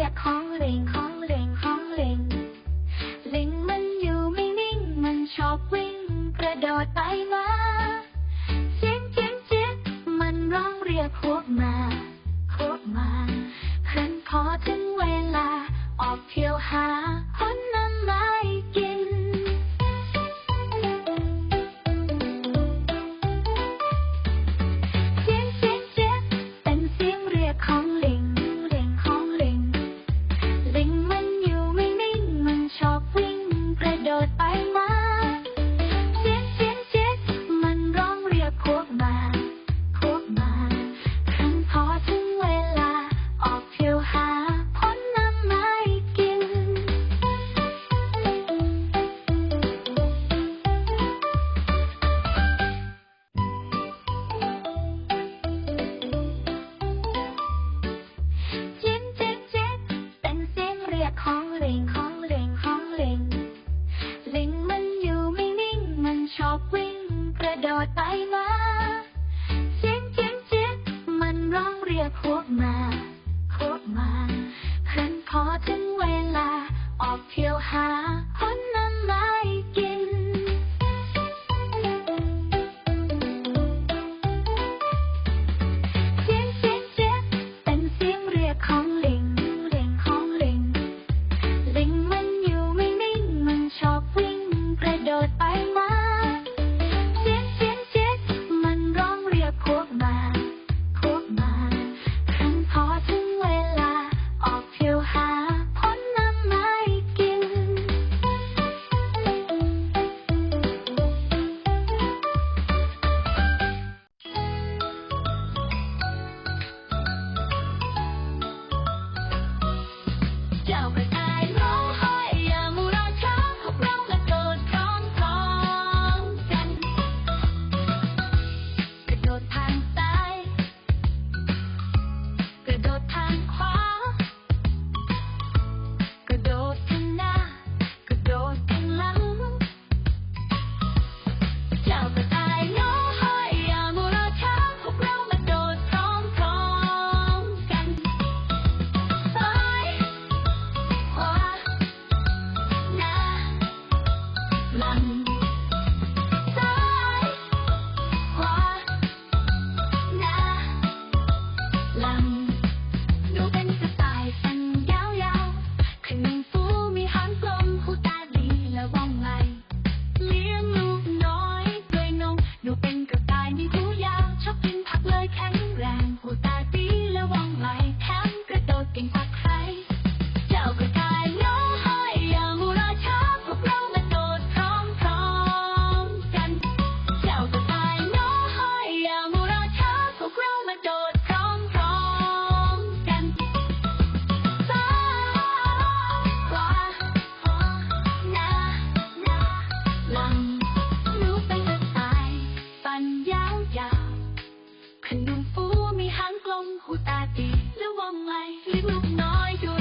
ียกของเล่งของเล่งของเล่งเล่งมันอยู่ไม่นิ่งมันชอบวิ่งกระโดดไปมาเสียงเจียบเจียบมันร้องเรียกพวกมา ชอบวิ่งกระโดดไปมา เสียงเจียงเจียงมันร้องเรียกพวกมาพวกมาเพื่อนพอถึงเวลาออกเที่ยวหา little night.